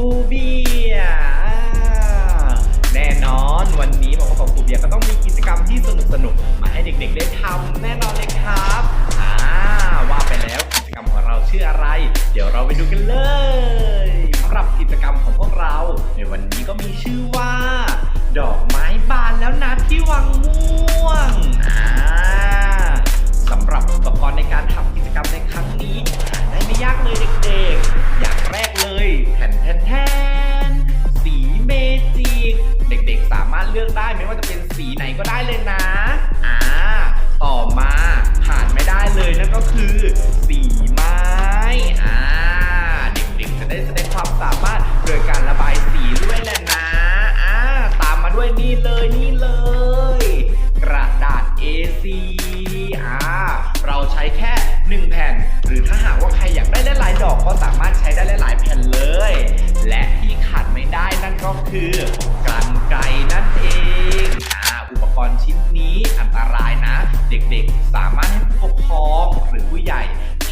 ครูเบียแน่นอนวันนี้มาพบกับครูเบียก็ต้องมีกิจกรรมที่สนุกสนุกมาให้เด็กๆ ก็ได้เลยนะ อ่า ต่อมาขาดไม่ได้เลยนั่นก็คือ สีไม้ อ่า ตรายนะ เด็กๆ สามารถให้ผู้ปกครองหรือผู้ใหญ่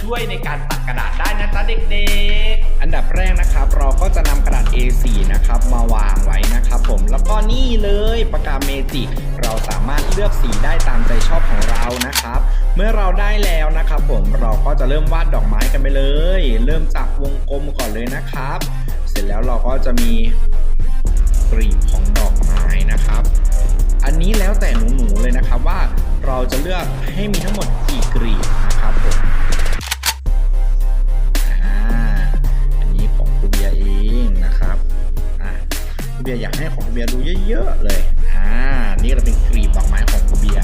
ช่วยในการตัดกระดาษได้นะจ๊ะเด็กๆ อันดับแรกนะครับ เราก็จะนำกระดาษ A4 นะครับมาวางไว้นะครับผมแล้วก็นี่เลยปากกาเมจิกเราสามารถเลือกสีได้ตามใจชอบของเรานะครับ เมื่อเราได้แล้วนะครับ ผมเราก็จะเริ่มวาดดอกไม้กันไปเลย เริ่มจากวงกลมก่อนเลยนะครับ เสร็จแล้วเราก็จะมีกลีบข นี้แล้วแต่หนูๆเลยนะครับว่าเราจะเลือกให้มีทั้งหมดกี่กรีบนะครับผมอันนี้ของครูเบียเองนะครับอ่าครูเบียอยากให้ของครูเบียดูเยอะๆเลยอ่านี่เราเป็นกรีบดอกไม้ของครูเบีย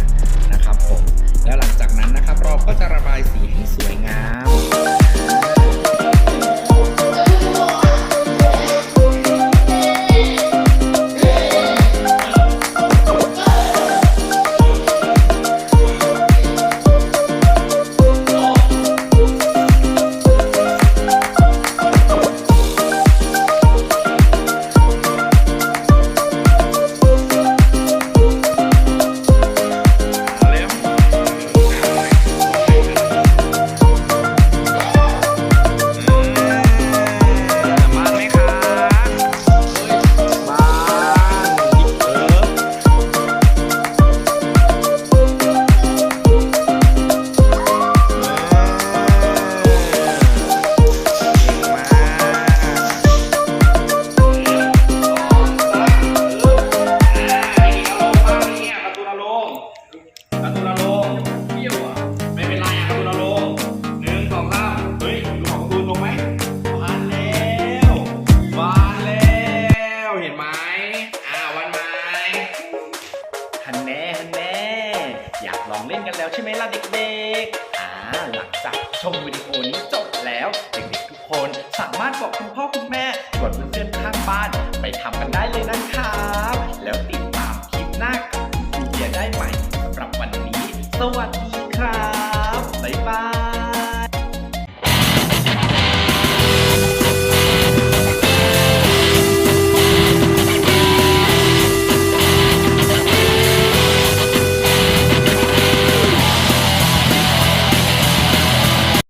นะครับผมแล้วหลังจากนั้นนะครับเรา การ์ตูนอารมณ์เที่ยวอะไม่เป็นไรอะการ์ตูนอารมณ์หนึ่งสองสามเฮ้ยดูของการ์ตูนลงไหมวานแล้ววานแล้วเห็นไหมอ่าวันไหมฮันแน่ฮันแน่อยากลองเล่นกันแล้วใช่ไหมล่ะเด็กๆอ่าหลังจากชมวิดีโอนี้จบแล้วเด็กๆทุกคนสามารถบอกคุณพ่อคุณแม่ชวนเพื่อนๆข้างบ้านไปทำกันได้เลยนะครับ แล้วติดตามคลิปหน้ากับคุณครูเบียร์ได้ใหม่ สวัสดีครับ บ๊ายบาย